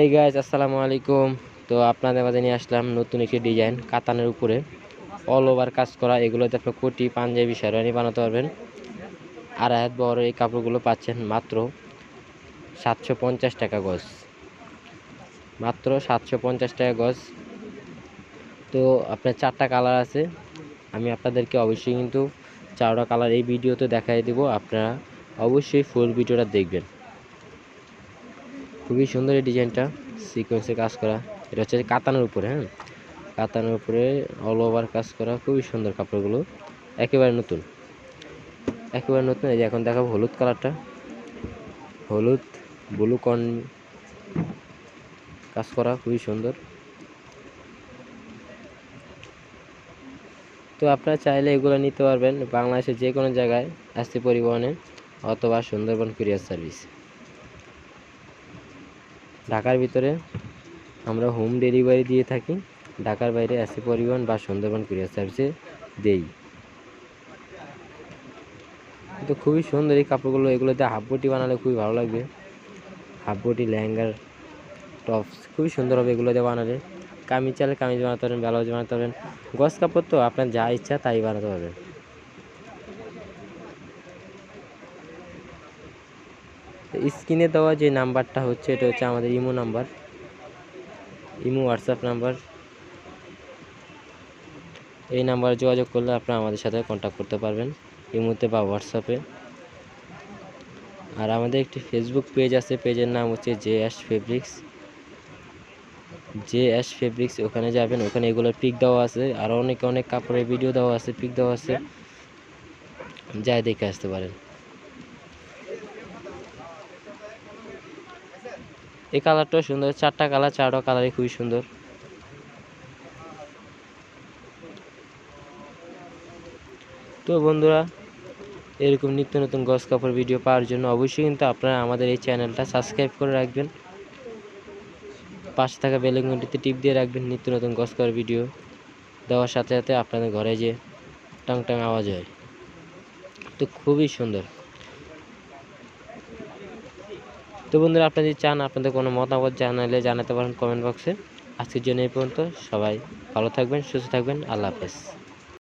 এই গাইজ আসসালামু আলাইকুম। তো আপনাদের মাঝে নিয়ে আসলাম নতুন একটি ডিজাইন কাতানের উপরে। অল ওভার কাজ করা এগুলোতে আপনার কোটি পাঞ্জাবি, শেরওয়ানি বানাতে পারবেন। আর হাত বড় এই কাপড়গুলো পাচ্ছেন মাত্র সাতশো পঞ্চাশ টাকা গজ। মাত্র সাতশো পঞ্চাশ টাকা গজ। তো আপনার চারটা কালার আছে। আমি আপনাদেরকে অবশ্যই কিন্তু চারটা কালার এই ভিডিওতে দেখাই দেব। আপনারা অবশ্যই ফুল ভিডিওটা দেখবেন। খুবই সুন্দর এই ডিজাইনটা সিকোয়েন্সে কাজ করা। এটা হচ্ছে কাতানের উপরে হ্যাঁ? কাতানের উপরে অল ওভার কাজ করা, খুবই সুন্দর কাপড়গুলো। একেবারে নতুন। একেবারে নতুন, এই যে এখন দেখাবো হলুদ কালারটা। হলুদ ব্লু কর্ন কাজ করা, খুবই সুন্দর। তো আপনারা চাইলে এগুলো নিতে পারবেন বাংলাদেশের যে কোনো জায়গায় আসতে পরিবহনে অথবা সুন্দরবন কুরিয়ার সার্ভিস। ঢাকার ভিতরে আমরা হোম ডেলিভারি দিয়ে থাকি। ঢাকার বাইরে আসি পরিবহন বা সুন্দরবন কুরিয়ার সার্ভিসে দেই। তো খুবই সুন্দর এই কাপড়গুলো, এগুলোতে হাফ বটি বানালে খুবই ভালো লাগবে। হাফ বটি লেহেঙ্গার টপস খুবই সুন্দর হবে এগুলোতে বানালে। কামিজ চালে কামিজ বানাতে পারেন, ব্লাউজ বানাতে পারেন। গস কাপড় তো আপনার যা ইচ্ছা তাই বানাতে পারবেন। স্ক্রিনে দেওয়া যে নাম্বারটা হচ্ছে, এটা হচ্ছে আমাদের Imo number. Imo WhatsApp number. এই নাম্বারে যোগাযোগ করলে আপনারা আমাদের সাথে কন্ট্যাক্ট করতে পারবেন, ইমোতে বা হোয়াটসঅ্যাপে। আর আমাদের একটি ফেসবুক পেজ আছে পেজের নাম হচ্ছে J S Fabrics J S Fabrics ওখানে যাবেন, ওখানে এগুলোর পিক দেওয়া আছে। আর অনেক অনেক কাপড়ের ভিডিও দেওয়া আছে পিক দেওয়া আছে। যাই দেখে আসতে পারেন। এই কালারটাও সুন্দর, চারটা কালার, চারটা কালারই খুবই সুন্দর। তো বন্ধুরা, এরকম নিত্য নতুন গস কাপড় ভিডিও পাওয়ার জন্য অবশ্যই কিন্তু আপনারা আমাদের এই চ্যানেলটা সাবস্ক্রাইব করে রাখবেন। পাশে থাকা বেলেগুনটিতে টিপ দিয়ে রাখবেন নিত্য নতুন গস কাপড় ভিডিও দেওয়ার সাথে সাথে আপনাদের ঘরে যে টাং টাং আওয়াজ হয়। তো খুবই সুন্দর। তো বন্ধুরা, আপনারা যদি চান আপনাদের কোনো মতামত জানালে জানাতে পারেন কমেন্ট বক্সে। আজকের জন্য এই পর্যন্ত। সবাই ভালো থাকবেন, সুস্থ থাকবেন। আল্লাহ হাফেজ।